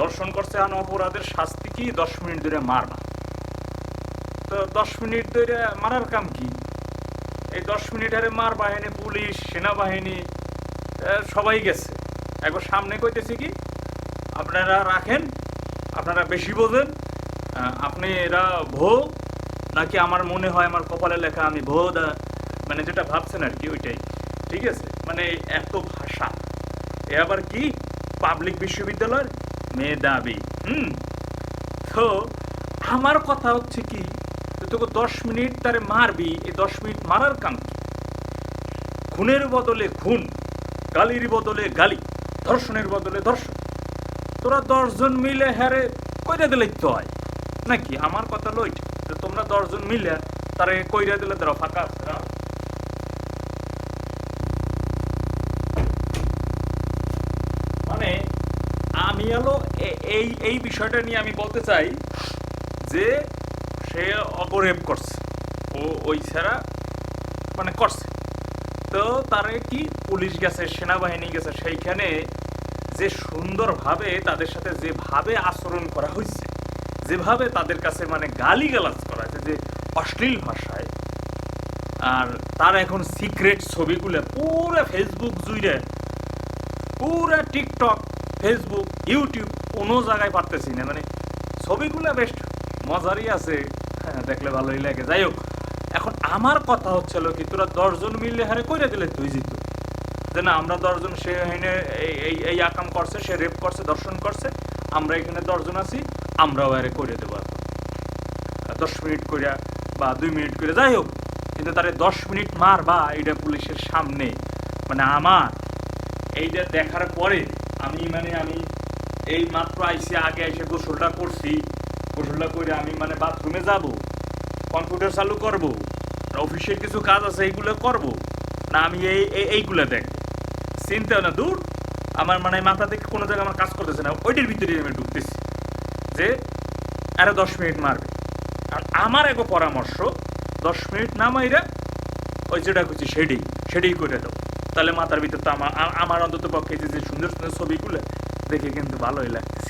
দর্শন করছে আন অপরাধের শাস্তি কি? দশ মিনিট ধরে মারবা তো দশ মিনিট ধরে মারার কাম কি? এই দশ মিনিট হারে মার বাহিনী, পুলিশ, সেনাবাহিনী সবাই গেছে। একবার সামনে কইতেছি কি? আপনারা রাখেন, আপনারা বেশি বোঝেন। আপনি এরা ভো, নাকি আমার মনে হয় আমার কপালে লেখা আমি ভো দা মানে যেটা ভাবছেন আর কি ওইটাই। ঠিক আছে? মানে এত ভাষা। এ আবার কি? পাবলিক বিশ্ববিদ্যালয়ের মেধাবী। হুম। তো আমার কথা হচ্ছে কি, তোকে দশ মিনিট তারে মারবি, এই দশ মিনিট মারার কাম কি? খুনের বদলে খুন, গালির বদলে গালি, ধর্ষণের বদলে ধর্ষণ। তোরা দশজন মিলে হ্যারে কইরা দিলে তো হয়, নাকি? আমার কথা লইট তোমরা দশজন মিলে তারে কইরা দিলে তারা ফাঁকা আছে। হলো এই এই বিষয়টা নিয়ে আমি বলতে চাই যে সে অপরেপ করছে। ও ওই ছাড়া মানে করছে। তো তারে কি পুলিশ গেছে, সেনাবাহিনী গেছে, সেইখানে যে সুন্দরভাবে তাদের সাথে যেভাবে আচরণ করা হয়েছে, যেভাবে তাদের কাছে মানে গালি গালাজ করা হয়েছে, যে অশ্লীল ভাষায়, আর তার এখন সিক্রেট ছবিগুলো পুরো ফেসবুক জুড়ে পুরো টিকটক ফেসবুক ইউটিউব কোনো জায়গায় পারতেছি না। মানে ছবিগুলো বেশ মজারই আছে হ্যাঁ দেখলে ভালোই লাগে। যাই হোক, এখন আমার কথা হচ্ছিল কি, তোরা দশজন মিললে হারে কইরা দিলে তুই জিত যে না, আমরা দশজন, সে এখানে এই এই আকাম করছে, সে রেপ করছে, দর্শন করছে, আমরা এখানে দশজন আছি, আমরাও আরে করে দেবো দশ মিনিট করিয়া বা দুই মিনিট করে যাই হোক, কিন্তু তারে দশ মিনিট মার বা এটা পুলিশের সামনে। মানে আমার, এইটা দেখার পরে আমি মানে আমি এই মাত্র আইসি, আগে এসে গোসলটা করছি। গোসলটা করে আমি মানে বাথরুমে যাব, কম্পিউটার চালু করব অফিসের কিছু কাজ আছে, এইগুলো করব। না আমি এই, এই- এইগুলো দেখ। চিন্তা না দূর। আমার মানে মাথা থেকে কোনো জায়গায় আমার কাজ করতেছে না, ওইটার ভিতরে আমি ঢুকতেছি। যে আরও দশ মিনিট মারবে। আর আমার এগো পরামর্শ, দশ মিনিট না মাইরা ওই যেটা খুঁজছি সেটাই সেটাই করে দাও। তাহলে মাথার ভিতর তো আমার আমার অন্তত পক্ষে যে সুন্দর সুন্দর ছবিগুলো দেখে কিন্তু ভালোই লাগছে